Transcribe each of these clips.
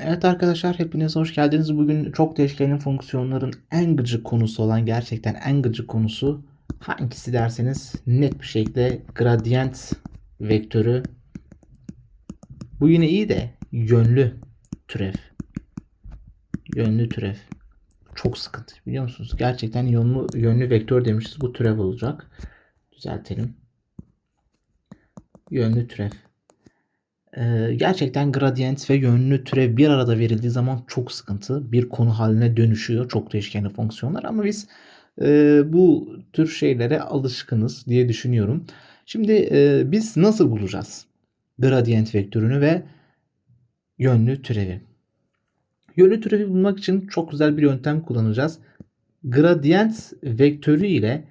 Evet arkadaşlar hepiniz hoş geldiniz. Bugün çok değişkenli fonksiyonların en gıcık konusu olan gerçekten en gıcık konusu hangisi derseniz net bir şekilde gradient vektörü. Bu yine iyi de yönlü türev. Yönlü türev. Çok sıkıntı biliyor musunuz? Gerçekten yönlü, yönlü vektör demişiz. Bu türev olacak. Düzeltelim. Yönlü türev. Ee, gerçekten gradient ve yönlü türev bir arada verildiği zaman çok sıkıntı. Bir konu haline dönüşüyor çok değişkenli fonksiyonlar ama biz e, bu tür şeylere alışkınız diye düşünüyorum. Şimdi e, biz nasıl bulacağız gradient vektörünü ve yönlü türevi? Yönlü türevi bulmak için çok güzel bir yöntem kullanacağız. Gradient vektörü ile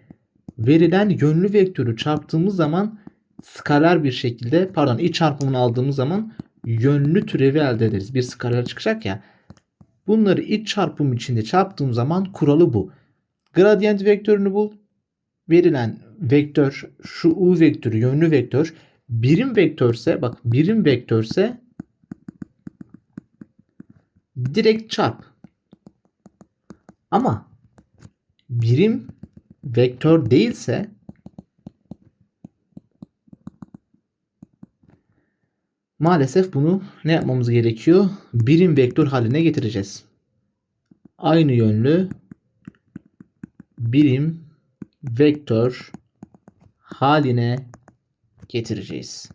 verilen yönlü vektörü çarptığımız zaman skaler bir şekilde pardon iç çarpımını aldığımız zaman yönlü türevi elde ederiz. Bir skaler çıkacak ya. Bunları iç çarpım içinde çarptığım zaman kuralı bu. Gradient vektörünü bul. Verilen vektör şu u vektörü yönlü vektör birim vektörse bak birim vektörse direkt çarp. Ama birim vektör değilse Maalesef bunu ne yapmamız gerekiyor? Birim vektör haline getireceğiz. Aynı yönlü birim vektör haline getireceğiz.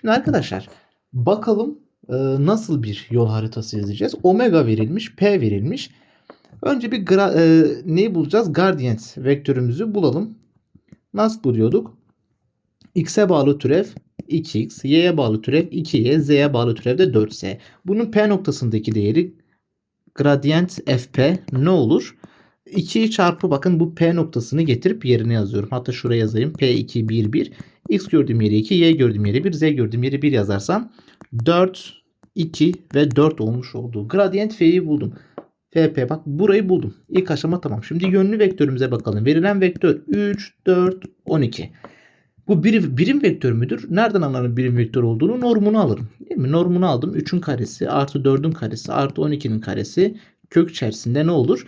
Şimdi arkadaşlar bakalım e, nasıl bir yol haritası izleyeceğiz. Omega verilmiş, P verilmiş. Önce bir e, neyi bulacağız? Gradient vektörümüzü bulalım. Nasıl buluyorduk? X'e bağlı türev 2x, y'ye bağlı türev 2y, z'ye bağlı türev de 4z. Bunun p noktasındaki değeri gradient fp ne olur? 2 çarpı bakın bu p noktasını getirip yerine yazıyorum. Hatta şuraya yazayım. p2 1 1. x gördüğüm yere 2, y gördüğüm yere 1, z gördüğüm yere 1 yazarsam 4 2 ve 4 olmuş oldu. Gradient f'yi buldum. FP bak burayı buldum. İlk aşama tamam. Şimdi yönlü vektörümüze bakalım. Verilen vektör 3 4 12. Bu bir, birim vektör müdür? Nereden anlarım birim vektör olduğunu? Normunu alırım. Değil mi? Normunu aldım. 3'ün karesi artı 4'ün karesi artı 12'nin karesi kök içerisinde ne olur?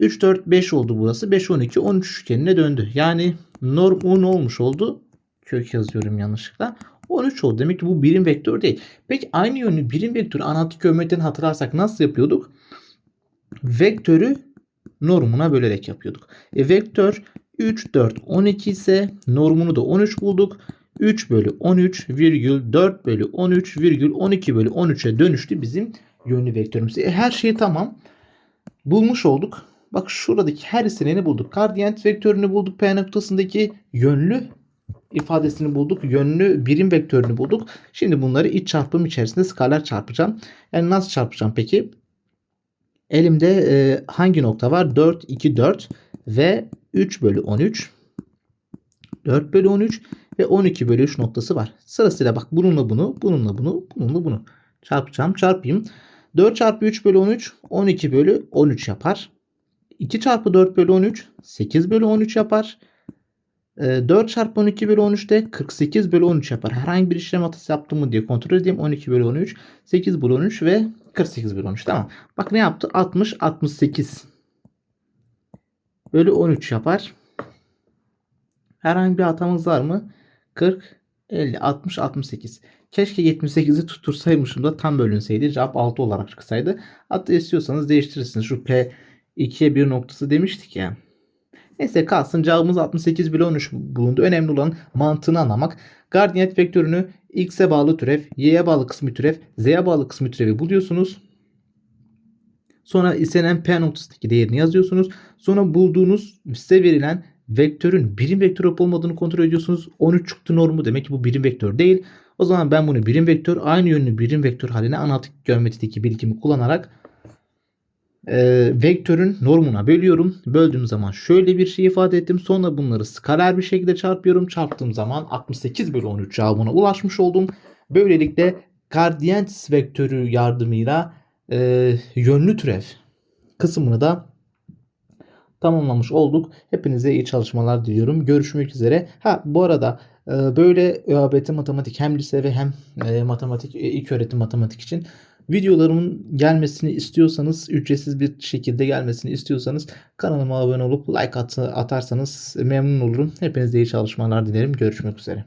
3, 4, 5 oldu burası. 5, 12, 13 üçgenine döndü. Yani norm u ne olmuş oldu? Kök yazıyorum yanlışlıkla. 13 oldu. Demek ki bu birim vektör değil. Peki aynı yönlü birim vektörü analitik geometriden hatırlarsak nasıl yapıyorduk? Vektörü normuna bölerek yapıyorduk. E, vektör 3, 4, 12 ise normunu da 13 bulduk. 3 bölü 13 virgül 4 bölü 13 virgül 12 bölü 13'e dönüştü bizim yönlü vektörümüz. E, her şey tamam. Bulmuş olduk. Bak şuradaki her isteneni bulduk. Gradient vektörünü bulduk. P noktasındaki yönlü ifadesini bulduk. Yönlü birim vektörünü bulduk. Şimdi bunları iç çarpım içerisinde skaler çarpacağım. Yani nasıl çarpacağım peki? Elimde e, hangi nokta var? 4, 2, 4 ve 3 bölü 13 4 bölü 13 ve 12 bölü 3 noktası var. Sırasıyla bak bununla bunu, bununla bunu, bununla bunu çarpacağım. Çarpayım. 4 çarpı 3 bölü 13 12 bölü 13 yapar. 2 çarpı 4 bölü 13 8 bölü 13 yapar. 4 çarpı 12 bölü 13 de 48 bölü 13 yapar. Herhangi bir işlem hatası yaptım mı diye kontrol edeyim. 12 bölü 13, 8 bölü 13 ve 48 bölü 13. Tamam. Bak ne yaptı? 60, 68 bölü 13 yapar. Herhangi bir hatamız var mı? 40, 50, 60, 68. Keşke 78'i tuttursaymışım da tam bölünseydi. Cevap 6 olarak çıksaydı. Hatta istiyorsanız değiştirirsiniz. Şu P 2'ye 1 noktası demiştik ya. Neyse kalsın cevabımız 68 bölü 13 bulundu. Önemli olan mantığını anlamak. Gradient vektörünü x'e bağlı türev, y'ye bağlı kısmı türev, z'ye bağlı kısmı türevi buluyorsunuz. Sonra istenen P noktasındaki değerini yazıyorsunuz. Sonra bulduğunuz size verilen vektörün birim vektör olup olmadığını kontrol ediyorsunuz. 13 çıktı normu demek ki bu birim vektör değil. O zaman ben bunu birim vektör aynı yönlü birim vektör haline analitik geometrideki bilgimi kullanarak e, vektörün normuna bölüyorum. Böldüğüm zaman şöyle bir şey ifade ettim. Sonra bunları skaler bir şekilde çarpıyorum. Çarptığım zaman 68 bölü 13 cevabına ulaşmış oldum. Böylelikle gradient vektörü yardımıyla e, yönlü türev kısmını da tamamlamış olduk. Hepinize iyi çalışmalar diliyorum. Görüşmek üzere. Ha bu arada Ee, Böyle ÖABT matematik hem lise ve hem e, matematik e, ilk öğretim matematik için videolarımın gelmesini istiyorsanız ücretsiz bir şekilde gelmesini istiyorsanız kanalıma abone olup like at- atarsanız memnun olurum. Hepinize iyi çalışmalar dilerim. Görüşmek üzere.